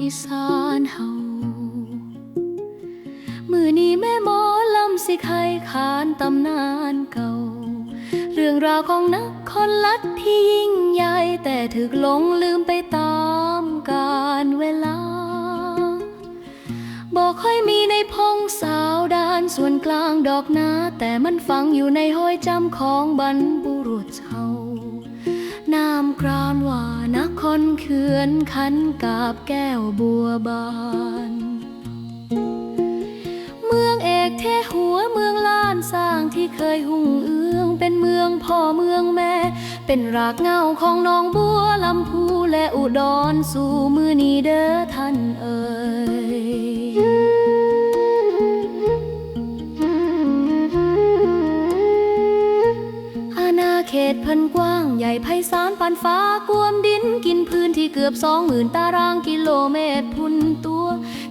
อีสานเฮามือนี้แม่หมอลำสิใครขานตำนานเก่า เรื่องราวของนักคนลัดที่ยิ่งใหญ่แต่ถึกหลงลืมไปตามกาลเวลา บอกค่อยมีในพงสาวดานส่วนกลางดอกนาแต่มันฝังอยู่ในห้อยจำของบรรพบุรุษเฮา นครเขื่อนขันกาบแก้วบัวบาน เมืองเอกเทหัวเมืองล้านสร้างที่เคยหุ่งเอื้อง เป็นเมืองพ่อเมืองแม่ เป็นรากเหง้าของน้องบัวลำพูและอุดรสู่มือนีเด้อท่านเอ่ยอาณาเขตพิ่น ฟ้ากวมดินกินพื้นที่เกือบสองหมื่นตารางกิโลเมตรพุนตัว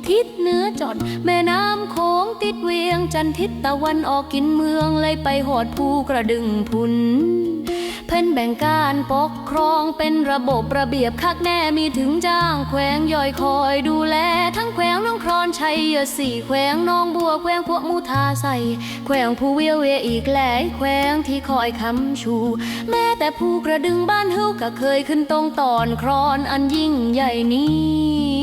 ทิศเหนือจอด แม่น้ำโขงติดเวียงจันทิศตะวันออกกินเมืองเลยไปหอดภูกระดึงพุน เพ่นแบ่งการปกครองเป็นระบบระเบียบคักแน่มีถึงจ้างแขวงย่อยคอยดูแล ทั้งแขวงน้องครอนชัยสี่แขวงน้องบัวแขวงพวกมุทาใส่แขวงผู้เวียวเวอีกหลายแขวงที่คอยคำชู แม้แต่ผู้กระดึงบ้านเฮาก็เคยขึ้นตรงตอนครอนอันยิ่งใหญ่นี้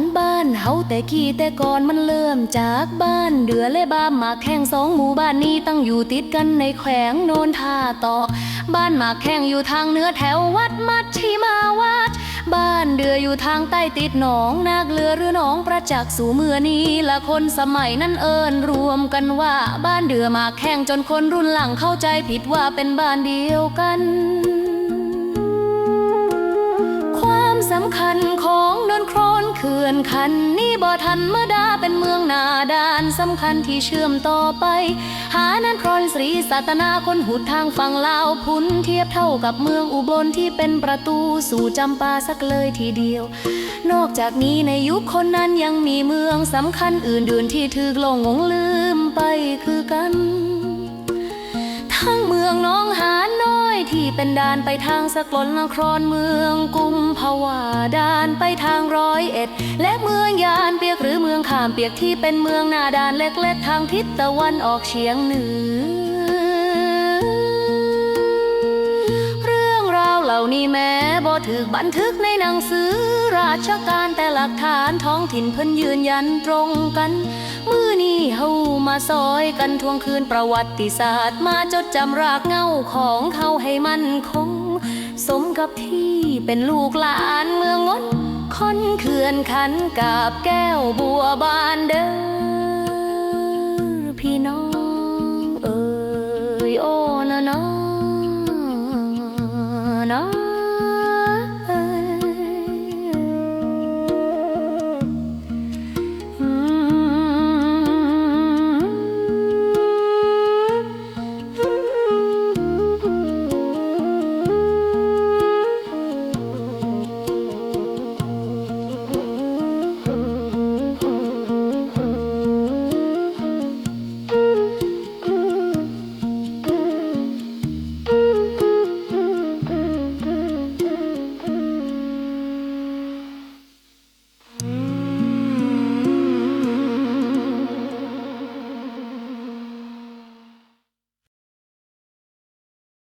นบ้านเฮาแต่ขี้แต่ก่อนมันเริ่มจากบ้านเดือและบ้านหมากแข้งสองหมู่บ้านนี้ตั้งอยู่ติดกันในแขวงโนนท่าตอก บ้านหมากแข้งอยู่ทางเหนือแถววัดมัชชิมาวัดบ้านเดืออยู่ทางใต้ติดหนองนาเกลือหรือหนองประจักษ์สู่เมื่อนี้ละคนสมัยนั้นเอิญรวมกันว่า บ้านเดือหมากแข้งจนคนรุ่นหลังเข้าใจผิดว่าเป็นบ้านเดียวกัน ความสำคัญของ เขื่อนคันนี่บ่ทันเมดาเป็นเมืองนาดานสำคัญที่เชื่อมต่อไป หานันครอนศรีสัตนาคนหุดทางฝั่งลาวพุนเทียบเท่ากับเมืองอุบลที่เป็นประตูสู่จำปาสักเลยทีเดียว นอกจากนี้ในยุคคนนั้นยังมีเมืองสำคัญอื่นๆที่ถูกลงงงลืมไปคือกัน เป็นด่านไปทางสกลนครเมืองกุมภาวาด่านไปทางร้อยเอ็ด และเมืองยานเปียกหรือเมืองขามเปียกที่เป็นเมืองหนาด่านเล็กๆทางทิศตะวันออกเฉียงเหนือ เรื่องราวเหล่านี้แม้บ่ถึกบันทึกในหนังสือ ราชการแต่หลักฐานท้องถิ่นเพิ่นยืนยันตรงกัน มือนี้เฮามาซอยกันทวงคืนประวัติศาสตร์ มาจดจำรากเหง้าของเขาให้มันคง สมกับที่เป็นลูกหลานเมืองงนคนเขื่อนขันกาบแก้วบัวบานเด้อ